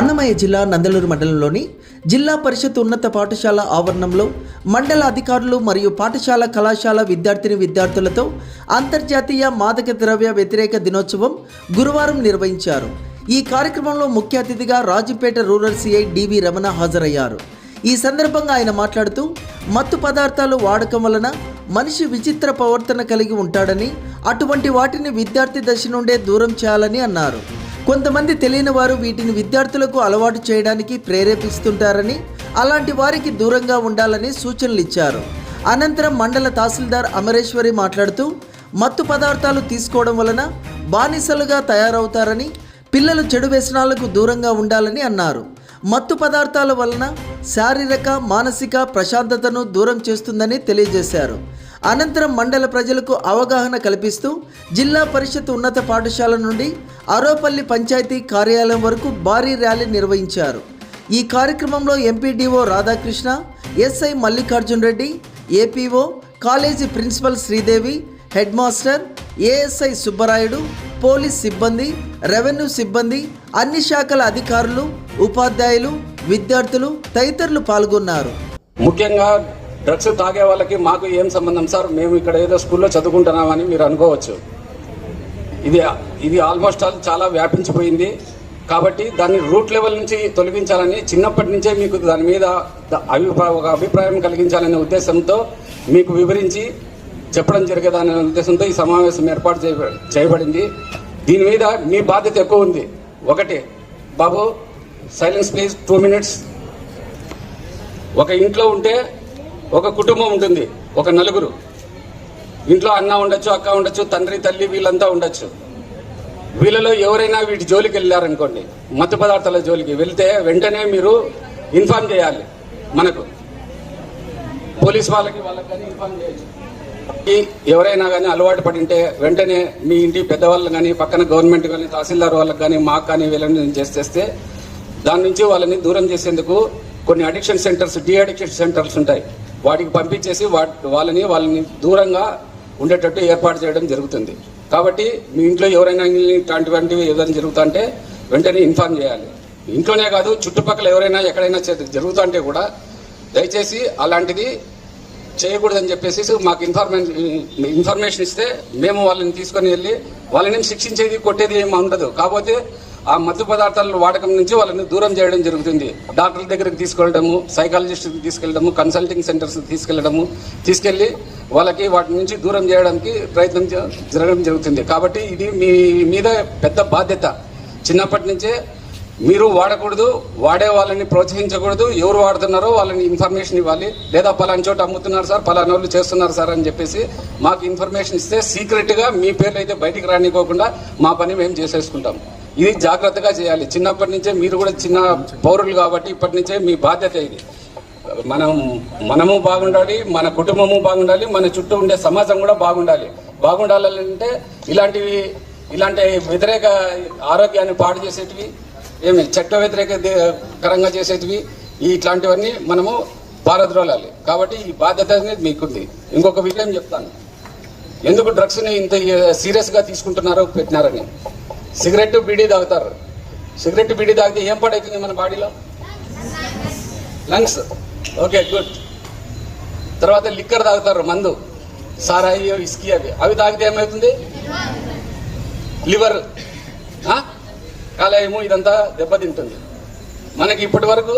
అన్నమయ్య జిల్లా నందలూరు మండలంలోని జిల్లా పరిషత్ ఉన్నత పాఠశాల ఆవరణంలో మండల అధికారులు మరియు పాఠశాల కళాశాల విద్యార్థిని విద్యార్థులతో అంతర్జాతీయ మాదక ద్రవ్య వ్యతిరేక దినోత్సవం గురువారం నిర్వహించారు. ఈ కార్యక్రమంలో ముఖ్య అతిథిగా Rajupeta rural C I D V Ramana హాజరయ్యారు. ఈ సందర్భంగా ఆయన మాట్లాడుతూ మత్తు పదార్థాలు వాడకం వలన మనిషి విచిత్ర ప్రవర్తన కలిగి ఉంటాడని అటువంటి వాటిని విద్యార్థి దశ నుండే దూరం చేయాలని అన్నారు. కొంతమంది తెలియని వారు వీటిని విద్యార్థులకు అలవాటు చేయడానికి ప్రేరేపిస్తుంటారని అలాంటి వారికి దూరంగా ఉండాలని సూచనలు ఇచ్చారు. అనంతరం మండల తహసీల్దార్ అమరేశ్వరి మాట్లాడుతూ మత్తు పదార్థాలు తీసుకోవడం వలన బానిసలుగా తయారవుతారని పిల్లలు చెడు వ్యసనాలకు దూరంగా ఉండాలని అన్నారు. మత్తు పదార్థాల వలన శారీరక మానసిక ప్రశాంతతను దూరం చేస్తుందని తెలియజేశారు. అనంతరం మండల ప్రజలకు అవగాహన కల్పిస్తూ జిల్లా పరిషత్ ఉన్నత పాఠశాల నుండి అరోపల్లి పంచాయతీ కార్యాలయం వరకు భారీ ర్యాలీ నిర్వహించారు. ఈ కార్యక్రమంలో M P D O Radhakrishna S I Mallikarjun Reddy A P O college principal Sridevi head master A S I Subbarayudu police సిబ్బంది రెవెన్యూ సిబ్బంది అన్ని శాఖల అధికారులు ఉపాధ్యాయులు విద్యార్థులు తదితరులు పాల్గొన్నారు. ముఖ్యంగా డ్రగ్స్ తాగే వాళ్ళకి మాకు ఏం సంబంధం? సార్ మేము ఇక్కడ ఏదో స్కూల్లో చదువుకుంటున్నామని మీరు అనుకోవచ్చు. ఇది ఇది ఆల్మోస్ట్ ఆల్ చాలా వ్యాపించిపోయింది. కాబట్టి దాన్ని రూట్ లెవెల్ నుంచి తొలగించాలని చిన్నప్పటి నుంచే మీకు దాని మీద అభిప్రాయం ఒక అభిప్రాయం కలిగించాలనే ఉద్దేశంతో మీకు వివరించి చెప్పడం జరిగేదనే ఉద్దేశంతో ఈ సమావేశం ఏర్పాటు చేయబడింది. దీని మీద మీ బాధ్యత ఎక్కువ ఉంది. ఒకటి Babu silence please two minutes ఒక ఇంట్లో ఉంటే ఒక కుటుంబం ఉంటుంది ఒక నలుగురు. ఇంట్లో అన్న ఉండొచ్చు అక్క ఉండొచ్చు తండ్రి తల్లి వీళ్ళంతా ఉండొచ్చు. వీళ్ళలో ఎవరైనా వీటి జోలికి వెళ్ళారనుకోండి మత్తు పదార్థాల జోలికి వెళ్తే వెంటనే మీరు ఇన్ఫార్మ్ చేయాలి మనకు. పోలీస్ వాళ్ళకి వాళ్ళకి కానీ ఇన్ఫార్మ్ చేయొచ్చు. ఎవరైనా కానీ అలవాటు పడింటే వెంటనే మీ ఇంటి పెద్దవాళ్ళు కానీ పక్కన గవర్నమెంట్ కానీ తహసీల్దార్ వాళ్ళకి కానీ మాకు కానీ వీళ్ళని చేసేస్తే దాని నుంచి వాళ్ళని దూరం చేసేందుకు కొన్ని అడిక్షన్ సెంటర్స్ డీఅడిక్షన్ సెంటర్స్ ఉంటాయి. వాటికి పంపించేసి వా- వాళ్ళని వాళ్ళని దూరంగా ఉండేటట్టు ఏర్పాటు చేయడం జరుగుతుంది. కాబట్టి మీ ఇంట్లో ఎవరైనా ఇట్లాంటివంటివి ఏదైనా జరుగుతుంటే వెంటనే ఇన్ఫార్మ్ చేయాలి. ఇంట్లోనే కాదు చుట్టుపక్కల ఎవరైనా ఎక్కడైనా జరుగుతుంటే కూడా దయచేసి అలాంటిది చేయకూడదని చెప్పేసి మాకు ఇన్ఫర్మేషన్ ఇన్ఫర్మేషన్ ఇస్తే మేము వాళ్ళని తీసుకొని వెళ్ళి వాళ్ళని శిక్షించేది కొట్టేది ఏమి ఉండదు. కాకపోతే ఆ మత్తు పదార్థాల వాడకం నుంచి వాళ్ళని దూరం చేయడం జరుగుతుంది. డాక్టర్ల దగ్గరికి తీసుకెళ్ళడము సైకాలజిస్ట్కి తీసుకెళ్ళడము కన్సల్టింగ్ సెంటర్స్ తీసుకెళ్ళడము తీసుకెళ్ళి వాళ్ళకి వాటి నుంచి దూరం చేయడానికి ప్రయత్నం జరగడం జరుగుతుంది. కాబట్టి ఇది మీ మీద పెద్ద బాధ్యత. చిన్నప్పటి నుంచే మీరు వాడకూడదు వాడే వాళ్ళని ప్రోత్సహించకూడదు ఎవరు వాడుతున్నారో వాళ్ళని ఇన్ఫర్మేషన్ ఇవ్వాలి. లేదా పలానా చోట అమ్ముతున్నారు సార్ పలానా వాళ్ళు చేస్తున్నారు సార్ అని చెప్పేసి మాకు ఇన్ఫర్మేషన్ ఇస్తే సీక్రెట్గా మీ పేర్లు అయితే బయటికి రానికోకుండా మా పని మేము చేసేసుకుంటాం. ఇది జాగ్రత్తగా చేయాలి. చిన్నప్పటి నుంచే మీరు కూడా చిన్న పౌరులు కాబట్టి ఇప్పటి నుంచే మీ బాధ్యత ఇది. మనం మనము బాగుండాలి మన కుటుంబము బాగుండాలి మన చుట్టూ ఉండే సమాజం కూడా బాగుండాలి. బాగుండాలంటే ఇలాంటివి ఇలాంటి వ్యతిరేక ఆరోగ్యాన్ని పాడు చేసేటివి ఏమి చట్ట వ్యతిరేక దే- కరంగా చేసేటివి ఇట్లాంటివన్నీ మనము పారద్రోలాలి కాబట్టి ఈ బాధ్యత అనేది మీకుంది. ఇంకొక విషయం చెప్తాను. ఎందుకు డ్రగ్స్ని ఇంత సీరియస్గా తీసుకుంటున్నారో పెట్టినారని. సిగరెట్ బీడీ తాగుతారు. సిగరెట్ బీడీ తాగితే ఏం పాడవుతుంది మన బాడీలో? లంగ్స్. Okay good. తర్వాత లిక్కర్ తాగుతారు మందు. సారాయి ఇస్కీ అవి. అవి తాగితే ఏమవుతుంది? లివర్. కాలేయము ఇదంతా దెబ్బతింటుంది. మనకి ఇప్పటి వరకు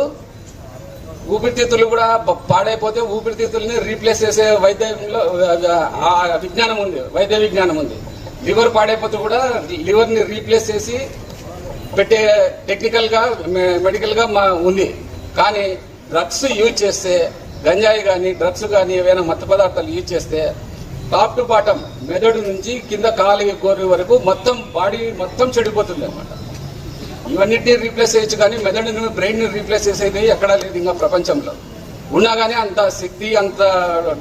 ఊపిరితిత్తులు కూడా పాడైపోతే ఊపిరితిత్తుల్ని రీప్లేస్ చేసే వైద్యంలో ఆ విజ్ఞానం ఉంది వైద్య విజ్ఞానం ఉంది. లివర్ పాడైపోతే కూడా లివర్ని రీప్లేస్ చేసి పెట్టే టెక్నికల్గా మెడికల్గా మె- మా ఉంది. కానీ డ్రగ్స్ యూజ్ చేస్తే గంజాయి కానీ డ్రగ్స్ కానీ ఏవైనా మత్తు పదార్థాలు యూజ్ చేస్తే టాప్ టు బాటం మెదడు నుంచి కింద కాలి కోరి వరకు మొత్తం బాడీ మొత్తం చెడిపోతుంది అన్నమాట ఇవన్నిటిని రీప్లేస్ చేయొచ్చు కానీ మెదడుని బ్రెయిన్ రీప్లేస్ చేసేది ఎక్కడా లేదు ఇంకా ప్రపంచంలో. ఉన్నా కానీ అంత శక్తి అంత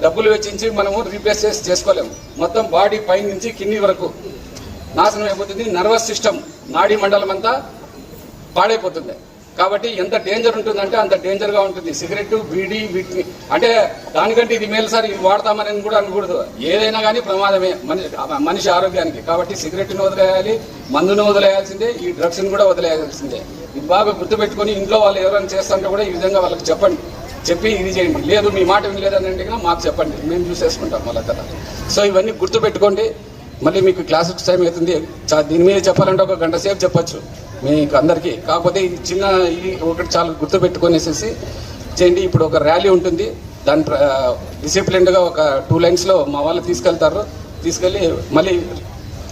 డబ్బులు వెచ్చించి మనము రీప్లేస్ చేసి చేసుకోలేము. మొత్తం బాడీ పై నుంచి కింది వరకు నాశనం అయిపోతుంది. నర్వస్ సిస్టమ్ నాడీ మండలం అంతా పాడైపోతుంది. కాబట్టి ఎంత డేంజర్ ఉంటుందంటే అంత డేంజర్గా ఉంటుంది. సిగరెట్ బీడీ వీటిని అంటే దానికంటే ఇది మేలు సార్ ఇది వాడతామని కూడా అనకూడదు. ఏదైనా కానీ ప్రమాదమే మనిషి మనిషి ఆరోగ్యానికి. కాబట్టి సిగరెట్ను వదిలేయాలి మందును వదిలేయాల్సిందే ఈ డ్రగ్స్ని కూడా వదిలేయాల్సిందే. ఇది బాగా గుర్తుపెట్టుకొని ఇంట్లో వాళ్ళు ఎవరైనా చేస్తుంటే కూడా ఈ విధంగా వాళ్ళకి చెప్పండి. చెప్పి ఇది చేయండి. లేదు మీ మాట వినలేదని అంటే మాకు చెప్పండి. మేము చూసేసుకుంటాం మళ్ళీ తర్వాత. సో ఇవన్నీ గుర్తుపెట్టుకోండి. మళ్ళీ మీకు క్లాసెస్ టైం అవుతుంది. దీని మీద చెప్పాలంటే ఒక గంట సేపు చెప్పొచ్చు. మీకు అందరికీ. కాకపోతే ఇది చిన్న ఇది ఒకటి చాలా గుర్తుపెట్టుకునేసేసి చేయండి ఇప్పుడు ఒక ర్యాలీ ఉంటుంది. దాని డిసిప్లిన్డ్గా ఒక టూ లైన్స్లో మా వాళ్ళు తీసుకెళ్తారు. తీసుకెళ్ళి మళ్ళీ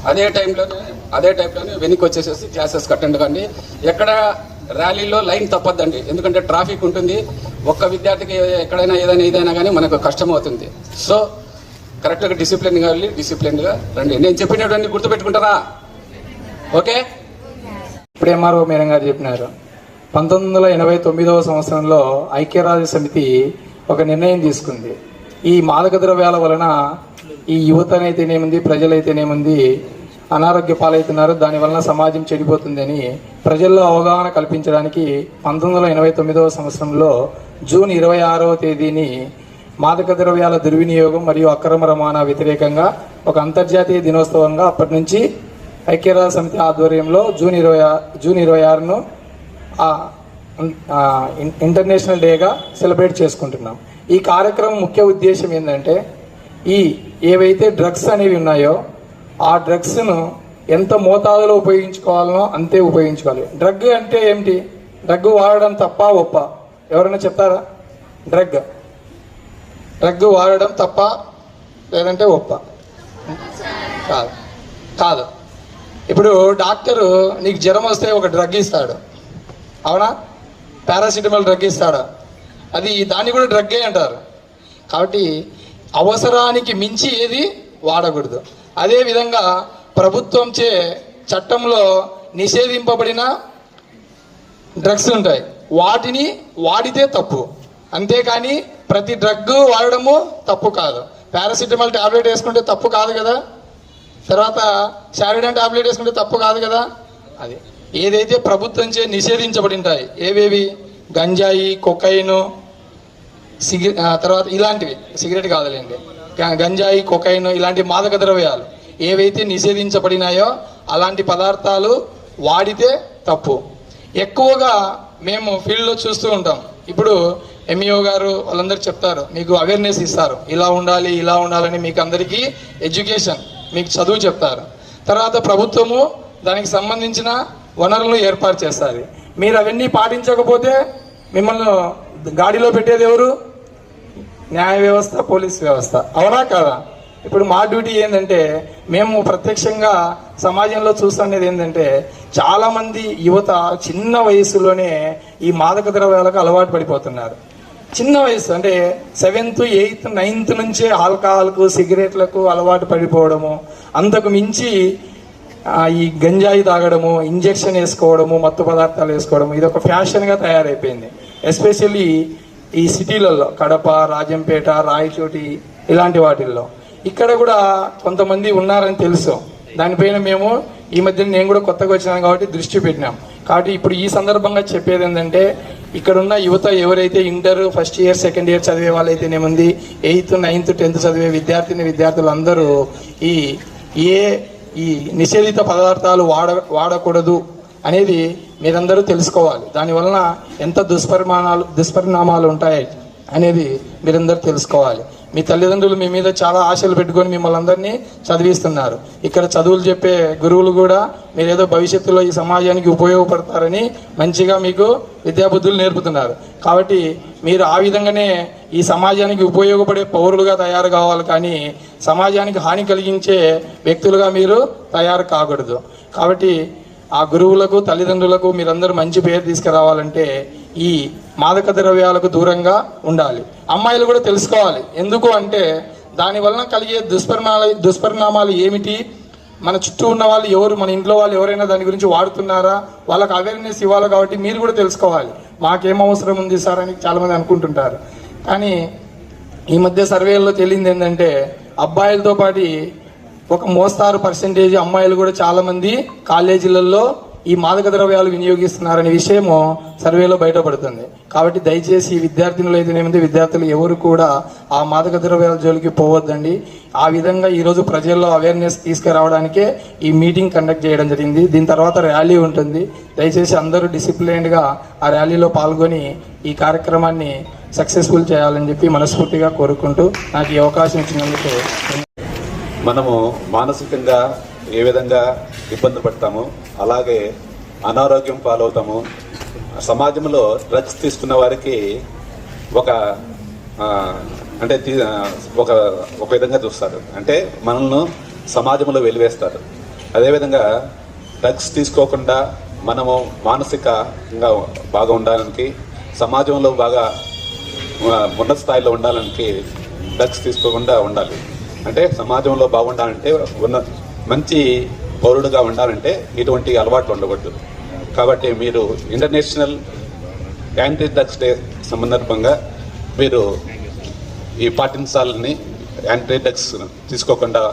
అదే టైంలోనే అదే టైంలోనే వెనక్కి వచ్చేసేసి క్లాసెస్ అటెండ్ కండి ఎక్కడ ర్యాలీలో లైన్ తప్పద్దండి. ఎందుకంటే ట్రాఫిక్ ఉంటుంది. ఒక్క విద్యార్థికి ఎక్కడైనా ఏదైనా ఏదైనా కానీ మనకు కష్టం అవుతుంది సో కరెక్ట్గా డిసిప్లిన్గా వెళ్ళి డిసిప్లిన్గా రండి. నేను చెప్పినటువంటి గుర్తుపెట్టుకుంటారా? ఓకే? ఇప్పుడు ఎంఆర్ఓ మేడం గారు చెప్పినారు. పంతొమ్మిది వందల ఎనభై తొమ్మిదవ సంవత్సరంలో ఐక్యరాజ్య సమితి ఒక నిర్ణయం తీసుకుంది. ఈ మాదక ద్రవ్యాల వలన ఈ యువతనైతేనేముంది ప్రజలైతేనేముంది అనారోగ్య పాలవుతున్నారు దాని వలన సమాజం చెడిపోతుందని ప్రజల్లో అవగాహన కల్పించడానికి పంతొమ్మిది వందల ఎనభై తొమ్మిదవ సంవత్సరంలో జూన్ ఇరవై ఆరవ తేదీని మాదక ద్రవ్యాల దుర్వినియోగం మరియు అక్రమ రవాణా వ్యతిరేకంగా ఒక అంతర్జాతీయ దినోత్సవంగా అప్పటి నుంచి ఐక్యరాజ్య సమితి ఆధ్వర్యంలో జూన్ ఇరవై జూన్ ఇరవై ఆరును ఇంటర్నేషనల్ డేగా సెలబ్రేట్ చేసుకుంటున్నాం. ఈ కార్యక్రమం ముఖ్య ఉద్దేశం ఏంటంటే ఈ ఏవైతే డ్రగ్స్ అనేవి ఉన్నాయో ఆ డ్రగ్స్ను ఎంత మోతాదులో ఉపయోగించుకోవాలనో అంతే ఉపయోగించుకోవాలి. డ్రగ్ అంటే ఏమిటి? డ్రగ్ వాడడం తప్ప ఒప్ప? ఎవరైనా చెప్తారా? డ్రగ్. డ్రగ్ వాడడం తప్ప లేదంటే ఒప్ప? కాదు. కాదు. ఇప్పుడు డాక్టరు నీకు జ్వరం వస్తే ఒక డ్రగ్ ఇస్తాడు. అవునా? పారాసిటమాల్ డ్రగ్ ఇస్తాడు? అది దాన్ని కూడా డ్రగ్గే అంటారు. కాబట్టి అవసరానికి మించి ఏది వాడకూడదు. అదేవిధంగా ప్రభుత్వంచే చట్టంలో నిషేధింపబడిన డ్రగ్స్ ఉంటాయి. వాటిని వాడితే తప్పు. అంతేకాని ప్రతి డ్రగ్ వాడడము తప్పు కాదు. పారాసిటమాల్ టాబ్లెట్ వేసుకుంటే తప్పు కాదు కదా? తర్వాత శారిడన్ టాబ్లెట్ వేసుకుంటే తప్పు కాదు కదా? అది. ఏదైతే ప్రభుత్వంచే నిషేధించబడి ఉంటాయి ఏవేవి? గంజాయి కొకైను సిగరెట్ తర్వాత ఇలాంటివి. సిగరెట్ కాదులేండి. గంజాయి కొకైన్ ఇలాంటి మాదక ద్రవ్యాలు ఏవైతే నిషేధించబడినాయో అలాంటి పదార్థాలు వాడితే తప్పు. ఎక్కువగా మేము ఫీల్డ్లో చూస్తూ ఉంటాం. ఇప్పుడు ఎంఈఓ గారు వాళ్ళందరూ చెప్తారు మీకు అవేర్నెస్ ఇస్తారు. ఇలా ఉండాలి ఇలా ఉండాలని మీకు అందరికీ ఎడ్యుకేషన్ మీకు చదువు చెప్తారు. తర్వాత ప్రభుత్వము దానికి సంబంధించిన వనరులను ఏర్పాటు చేస్తుంది. మీరు అవన్నీ పాటించకపోతే మిమ్మల్ని గాడిలో పెట్టేది ఎవరు? న్యాయ వ్యవస్థ పోలీస్ వ్యవస్థ. అవునా కాదా? ఇప్పుడు మా డ్యూటీ ఏంటంటే మేము ప్రత్యక్షంగా సమాజంలో చూస్తున్నది ఏంటంటే చాలామంది యువత చిన్న వయసులోనే ఈ మాదక ద్రవ్యాలకు అలవాటు పడిపోతున్నారు. చిన్న వయసు అంటే సెవెంత్ ఎయిత్ నైన్త్ నుంచే ఆల్కహాల్కు సిగరెట్లకు అలవాటు పడిపోవడము అంతకు మించి ఈ గంజాయి తాగడము ఇంజెక్షన్ వేసుకోవడము మత్తు పదార్థాలు వేసుకోవడము ఇది ఒక ఫ్యాషన్గా తయారైపోయింది. ఎస్పెషల్లీ ఈ సిటీలలో కడప రాజంపేట రాయచోటి ఇలాంటి వాటిల్లో. ఇక్కడ కూడా కొంతమంది ఉన్నారని తెలుసు. దానిపైన మేము ఈ మధ్య నేను కూడా కొత్తగా వచ్చినాను కాబట్టి దృష్టి పెట్టినాం. కాబట్టి ఇప్పుడు ఈ సందర్భంగా చెప్పేది ఏంటంటే ఇక్కడున్న యువత ఎవరైతే inter first year second year చదివే వాళ్ళైతేనేముంది ఎయిత్ నైన్త్ టెన్త్ చదివే విద్యార్థిని విద్యార్థులు అందరూ ఈ ఏ ఈ నిషేధిత పదార్థాలు వాడ వాడకూడదు అనేది మీరందరూ తెలుసుకోవాలి. దానివలన ఎంత దుష్పరిమాణాలు దుష్పరిణామాలు ఉంటాయి అనేది మీరందరూ తెలుసుకోవాలి. మీ తల్లిదండ్రులు మీ మీద చాలా ఆశలు పెట్టుకొని మిమ్మల్ని అందరినీ చదివిస్తున్నారు. ఇక్కడ చదువులు చెప్పే గురువులు కూడా మీరేదో భవిష్యత్తులో ఈ సమాజానికి ఉపయోగపడతారని మంచిగా మీకు విద్యాబుద్ధులు నేర్పుతున్నారు. కాబట్టి మీరు ఆ విధంగానే ఈ సమాజానికి ఉపయోగపడే పౌరులుగా తయారు కావాలి కానీ సమాజానికి హాని కలిగించే వ్యక్తులుగా మీరు తయారు కాకూడదు. కాబట్టి ఆ గురువులకు తల్లిదండ్రులకు మీరందరూ మంచి పేరు తీసుకురావాలంటే ఈ మాదక ద్రవ్యాలకు దూరంగా ఉండాలి. అమ్మాయిలు కూడా తెలుసుకోవాలి. ఎందుకు అంటే దానివలన కలిగే దుష్పరిణాల దుష్పరిణామాలు ఏమిటి? మన చుట్టూ ఉన్న వాళ్ళు ఎవరు? మన ఇంట్లో వాళ్ళు ఎవరైనా దాని గురించి వాడుతున్నారా? వాళ్ళకి అవేర్నెస్ ఇవ్వాలి కాబట్టి మీరు కూడా తెలుసుకోవాలి. మాకేం అవసరం ఉంది సార్ అని చాలామంది అనుకుంటుంటారు. కానీ ఈ మధ్య సర్వేల్లో తేలింది ఏంటంటే అబ్బాయిలతో పాటు ఒక మోస్తారు పర్సంటేజ్ అమ్మాయిలు కూడా చాలామంది కాలేజీలలో ఈ మాదక ద్రవ్యాలు వినియోగిస్తున్నారనే విషయము సర్వేలో బయటపడుతుంది. కాబట్టి దయచేసి విద్యార్థినులు అయితేనేమిది విద్యార్థులు ఎవరు కూడా ఆ మాదక ద్రవ్యాల జోలికి పోవద్దండి. ఆ విధంగా ఈరోజు ప్రజల్లో అవేర్నెస్ తీసుకురావడానికే ఈ మీటింగ్ కండక్ట్ చేయడం జరిగింది. దీని తర్వాత ర్యాలీ ఉంటుంది. దయచేసి అందరూ డిసిప్లైన్డ్గా ఆ ర్యాలీలో పాల్గొని ఈ కార్యక్రమాన్ని సక్సెస్ఫుల్ చేయాలని చెప్పి మనస్ఫూర్తిగా కోరుకుంటూ నాకు ఈ అవకాశం ఇచ్చినందుకు మనము మానసికంగా ఏ విధంగా ఇబ్బంది పడతాము అలాగే అనారోగ్యం పాలవుతాము సమాజంలో డ్రగ్స్ తీసుకున్న వారికి ఒక అంటే ఒక ఒక విధంగా చూస్తారు. అంటే మనల్ని సమాజంలో వెలివేస్తారు. అదేవిధంగా డ్రగ్స్ తీసుకోకుండా మనము మానసికంగా బాగా ఉండడానికి సమాజంలో బాగా ఉన్నత స్థాయిలో ఉండాలని డ్రగ్స్ తీసుకోకుండా ఉండాలి. అంటే సమాజంలో బాగుండాలంటే ఉన్న మంచి పౌరుడుగా ఉండాలంటే ఇటువంటి అలవాట్లు ఉండకూడదు. కాబట్టి మీరు ఇంటర్నేషనల్ యాంటీ డ్రగ్స్ డే సందర్భంగా మీరు ఈ పాటించాలని యాంటీ డ్రగ్స్ తీసుకోకుండా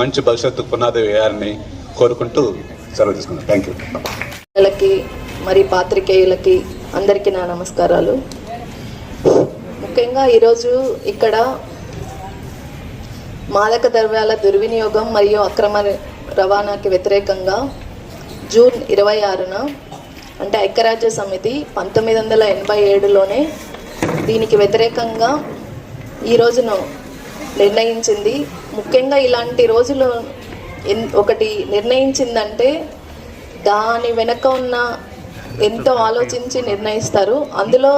మంచి భవిష్యత్తు పునాది వేయాలని కోరుకుంటూ సెలవు తీసుకున్నాను. థ్యాంక్ యూ పిల్లలకి మరి పాత్రికేయులకి అందరికీ నా నమస్కారాలు. ముఖ్యంగా ఈరోజు ఇక్కడ మాదక ద్రవ్యాల దుర్వినియోగం మరియు అక్రమ రవాణాకి వ్యతిరేకంగా జూన్ ఇరవై ఆరున అంటే ఐక్యరాజ్య సమితి పంతొమ్మిది వందల ఎనభై ఏడులోనే దీనికి వ్యతిరేకంగా ఈ రోజును నిర్ణయించింది. ముఖ్యంగా ఇలాంటి రోజులు ఎన్ ఒకటి నిర్ణయించిందంటే దాని వెనక ఉన్న ఎంతో ఆలోచించి నిర్ణయిస్తారు. అందులో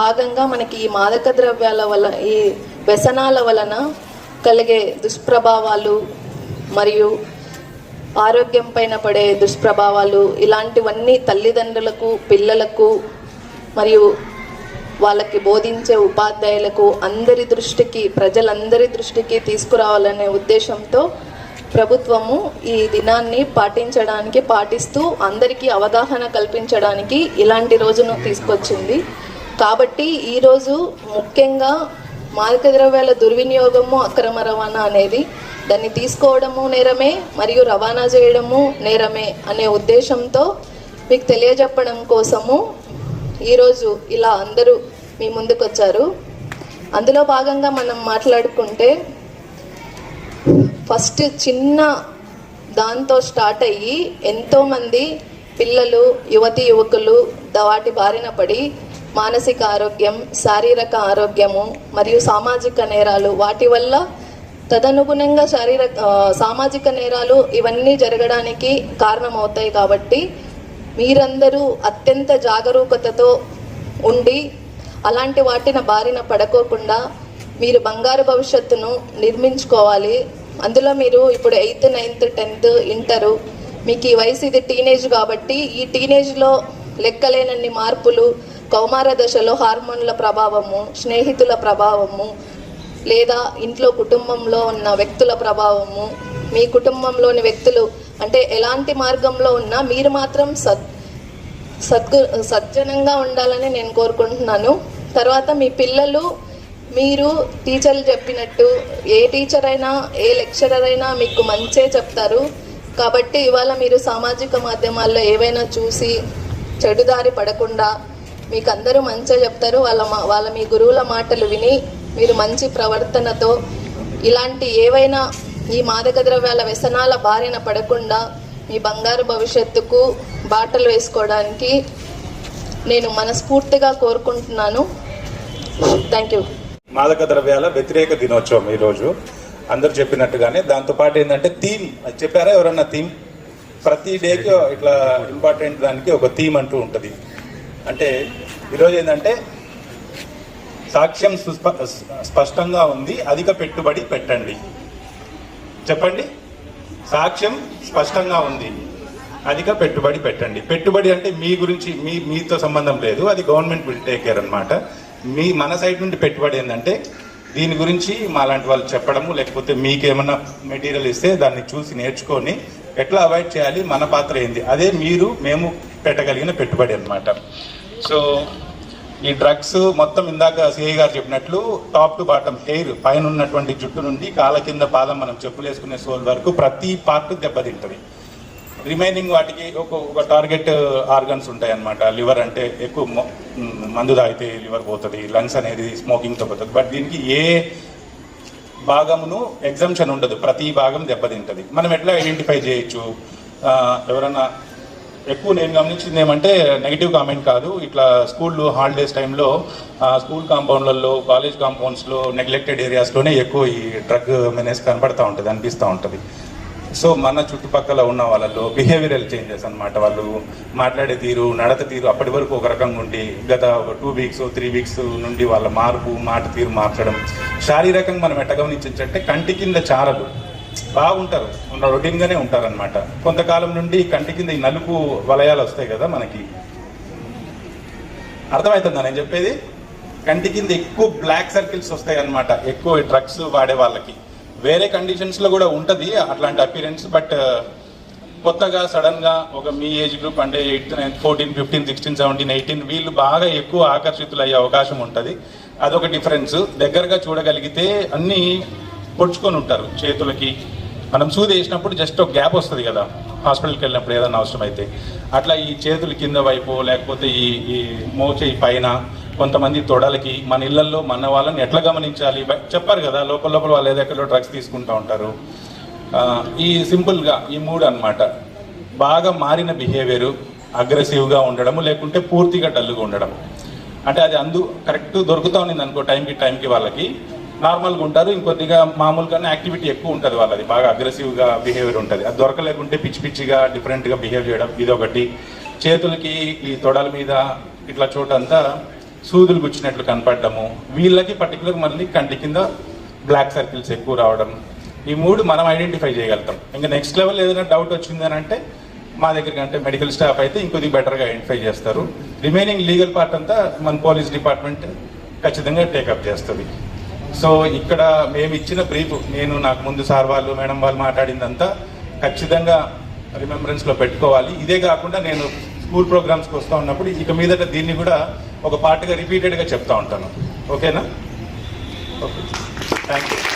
భాగంగా మనకి ఈ మాదక ద్రవ్యాల వల్ల ఈ వ్యసనాల వలన కలిగే దుష్ప్రభావాలు మరియు ఆరోగ్యం పైన పడే దుష్ప్రభావాలు ఇలాంటివన్నీ తల్లిదండ్రులకు పిల్లలకు మరియు వాళ్ళకి బోధించే ఉపాధ్యాయులకు అందరి దృష్టికి ప్రజలందరి దృష్టికి తీసుకురావాలనే ఉద్దేశంతో ప్రభుత్వము ఈ దినాన్ని పాటించడానికి పాటిస్తూ అందరికీ అవగాహన కల్పించడానికి ఇలాంటి రోజును తీసుకొచ్చింది. కాబట్టి ఈరోజు ముఖ్యంగా మాదక ద్రవ్యాల దుర్వినియోగము అక్రమ రవాణా అనేది దాన్ని తీసుకోవడము నేరమే మరియు రవాణా చేయడము నేరమే అనే ఉద్దేశంతో మీకు తెలియజెప్పడం కోసము ఈరోజు ఇలా అందరూ మీ ముందుకొచ్చారు. అందులో భాగంగా మనం మాట్లాడుకుంటే ఫస్ట్ చిన్న దాంతో స్టార్ట్ అయ్యి ఎంతోమంది పిల్లలు యువతి యువకులు వాటి బారిన పడి మానసిక ఆరోగ్యం శారీరక ఆరోగ్యము మరియు సామాజిక నేరాలు వాటి వల్ల తదనుగుణంగా శారీరక సామాజిక నేరాలు ఇవన్నీ జరగడానికి కారణమవుతాయి కాబట్టి మీరందరూ అత్యంత జాగరూకతతో ఉండి అలాంటి వాటిన బారిన పడకోకుండా మీరు బంగారు భవిష్యత్తును నిర్మించుకోవాలి. అందులో మీరు ఇప్పుడు ఎయిత్ నైన్త్ టెన్త్ ఇంటరు మీకు ఈ వయసు ఇది టీనేజ్ కాబట్టి ఈ టీనేజ్లో లెక్కలేనన్ని మార్పులు కౌమార దశలో హార్మోన్ల ప్రభావము స్నేహితుల ప్రభావము లేదా ఇంట్లో కుటుంబంలో ఉన్న వ్యక్తుల ప్రభావము మీ కుటుంబంలోని వ్యక్తులు అంటే ఎలాంటి మార్గంలో ఉన్నా మీరు మాత్రం సద్ సద్గు సజ్జనంగా ఉండాలని నేను కోరుకుంటున్నాను. తర్వాత మీ పిల్లలు మీరు టీచర్లు చెప్పినట్టు ఏ టీచర్ అయినా ఏ లెక్చరర్ అయినా మీకు మంచే చెప్తారు. కాబట్టి ఇవాళ మీరు సామాజిక మాధ్యమాల్లో ఏవైనా చూసి చెడుదారి పడకుండా మీకు అందరూ మంచిగా చెప్తారు. వాళ్ళ మా- వాళ్ళ మీ గురువుల మాటలు విని మీరు మంచి ప్రవర్తనతో ఇలాంటి ఏవైనా ఈ మాదక ద్రవ్యాల వ్యసనాల బారిన పడకుండా మీ బంగారు భవిష్యత్తుకు బాటలు వేసుకోవడానికి నేను మనస్ఫూర్తిగా కోరుకుంటున్నాను. థ్యాంక్ యూ మాదక ద్రవ్యాల వ్యతిరేక దినోత్సవం ఈరోజు. అందరు చెప్పినట్టుగానే దాంతోపాటు ఏంటంటే థీమ్. అది చెప్పారా ఎవరన్నా థీమ్? ప్రతి డేకి ఇట్లా ఇంపార్టెంట్ దానికి ఒక థీమ్ అంటూ ఉంటుంది. అంటే ఈరోజు ఏంటంటే సాక్ష్యం సుస్ప- స్పష్టంగా ఉంది. అధిక పెట్టుబడి పెట్టండి. చెప్పండి? సాక్ష్యం స్పష్టంగా ఉంది. అధిక పెట్టుబడి పెట్టండి. పెట్టుబడి అంటే మీ గురించి మీ మీతో సంబంధం లేదు. అది గవర్నమెంట్ విల్ టేక్ కేర్ అనమాట మీ మన సైడ్ నుండి పెట్టుబడి ఏంటంటే దీని గురించి మా లాంటి వాళ్ళు చెప్పడము లేకపోతే మీకేమన్నా మెటీరియల్ ఇస్తే దాన్ని చూసి నేర్చుకొని ఎట్లా అవాయిడ్ చేయాలి మన పాత్ర ఏంది? అదే మీరు మేము పెట్టగలిగిన పెట్టుబడి అన్నమాట. సో ఈ డ్రగ్స్ మొత్తం ఇందాక సిఐ గారు చెప్పినట్లు టాప్ టు బాటమ్ హెయిర్ పైన ఉన్నటువంటి జుట్టు నుండి కాళ్ళ కింద పాదం మనం చెప్పులు వేసుకునే సోల్ వరకు ప్రతి పార్ట్ దెబ్బతింటది. రిమైనింగ్ వాటికి ఒక ఒక టార్గెట్ uh, ఆర్గన్స్ ఉంటాయి అన్నమాట లివర్ అంటే ఎక్కువ మందు తాగితే లివర్ పోతుంది లంగ్స్ అనేది స్మోకింగ్తో పోతుంది. బట్ దీనికి ఏ భాగమును ఎగ్జంప్షన్ ఉండదు. ప్రతి భాగం దెబ్బతింటది. మనం ఎట్లా ఐడెంటిఫై చేయొచ్చు? ఎవరన్నా ఎక్కువ నేను గమనించింది ఏమంటే నెగిటివ్ కామెంట్ కాదు. ఇట్లా స్కూళ్ళు హాలిడేస్ టైంలో స్కూల్ కాంపౌండ్లలో కాలేజ్ కాంపౌండ్స్లో నెగ్లెక్టెడ్ ఏరియాస్లోనే ఎక్కువ ఈ డ్రగ్ మెనేస్ కనబడతా ఉంటుంది అనిపిస్తూ ఉంటుంది. సో మన చుట్టుపక్కల ఉన్న వాళ్ళలో బిహేవియరల్ చేంజెస్ అన్నమాట. వాళ్ళు మాట్లాడే తీరు నడత తీరు అప్పటి వరకు ఒక రకంగా ఉండి గత టూ వీక్స్ త్రీ వీక్స్ నుండి వాళ్ళ మార్పు మాట తీరు మార్చడం శారీరకంగా మనం ఎట్ట గమనించంటే కంటి కింద చారలు. బాగుంటారు. ఉన్న రొటీన్గానే ఉంటారనమాట కొంతకాలం నుండి కంటి కింద ఈ నలుపు వలయాలు వస్తాయి కదా మనకి. అర్థమవుతుందా నేను చెప్పేది? కంటి కింద ఎక్కువ బ్లాక్ సర్కిల్స్ వస్తాయి అన్నమాట ఎక్కువ డ్రగ్స్ వాడే వాళ్ళకి. వేరే కండిషన్స్లో కూడా ఉంటుంది అట్లాంటి అపీరెన్స్ బట్ కొత్తగా సడన్గా ఒక మీ ఏజ్ గ్రూప్ అంటే eighth ninth fourteen fifteen sixteen seventeen eighteen వీళ్ళు బాగా ఎక్కువ ఆకర్షితులు అయ్యే అవకాశం ఉంటుంది. అదొక డిఫరెన్స్ దగ్గరగా చూడగలిగితే అన్నీ పొడుచుకొని ఉంటారు చేతులకి. మనం సూది వేసినప్పుడు జస్ట్ ఒక గ్యాప్ వస్తుంది కదా హాస్పిటల్కి వెళ్ళినప్పుడు ఏదైనా అవసరం అయితే అట్లా ఈ చేతుల కింద వైపు లేకపోతే ఈ ఈ మోచేయి పైన కొంతమంది తొడలకి మన ఇళ్ళలో మన వాళ్ళని ఎట్లా గమనించాలి? చెప్పారు కదా లోపల లోపల వాళ్ళు ఏదో ఎక్కడో డ్రగ్స్ తీసుకుంటూ ఉంటారు. ఈ సింపుల్గా ఈ మూడు అన్నమాట. బాగా మారిన బిహేవియర్ అగ్రెసివ్గా ఉండడము లేకుంటే పూర్తిగా డల్గా ఉండడం అంటే అది అందు కరెక్ట్ దొరుకుతూ ఉంది అనుకో టైంకి టైంకి వాళ్ళకి. నార్మల్గా ఉంటారు ఇంకొద్దిగా మామూలుగానే యాక్టివిటీ ఎక్కువ ఉంటుంది వాళ్ళది. బాగా అగ్రెసివ్గా బిహేవియర్ ఉంటుంది. అది దొరకలేకుంటే పిచ్చి పిచ్చిగా డిఫరెంట్గా బిహేవ్ చేయడం ఇదొకటి. చేతులకి ఈ తొడల మీద ఇట్లా చోటంతా సూదులు గుచ్చినట్లు కనపడము వీళ్ళకి పర్టికులర్ మళ్ళీ కంటి కింద బ్లాక్ సర్కిల్స్ ఎక్కువ రావడం. ఈ మూడు మనం ఐడెంటిఫై చేయగలుగుతాం. ఇంకా నెక్స్ట్ లెవెల్ ఏదైనా డౌట్ వచ్చింది అని అంటే మా దగ్గర అంటే మెడికల్ స్టాఫ్ అయితే ఇంకొద్ది బెటర్గా ఐడెంటిఫై చేస్తారు. రిమైనింగ్ లీగల్ పార్ట్ అంతా మన పోలీస్ డిపార్ట్మెంట్ ఖచ్చితంగా టేకప్ చేస్తుంది. సో ఇక్కడ మేము ఇచ్చిన బ్రీఫ్ నేను నాకు ముందు సార్ వాళ్ళు మేడం వాళ్ళు మాట్లాడిందంతా ఖచ్చితంగా రిమెంబరెన్స్లో పెట్టుకోవాలి. ఇదే కాకుండా నేను స్కూల్ ప్రోగ్రామ్స్కి వస్తూ ఉన్నప్పుడు ఇక మీదట దీన్ని కూడా ఒక పార్ట్గా రిపీటెడ్గా చెప్తా ఉంటాను. ఓకేనా? ఓకే. Thank you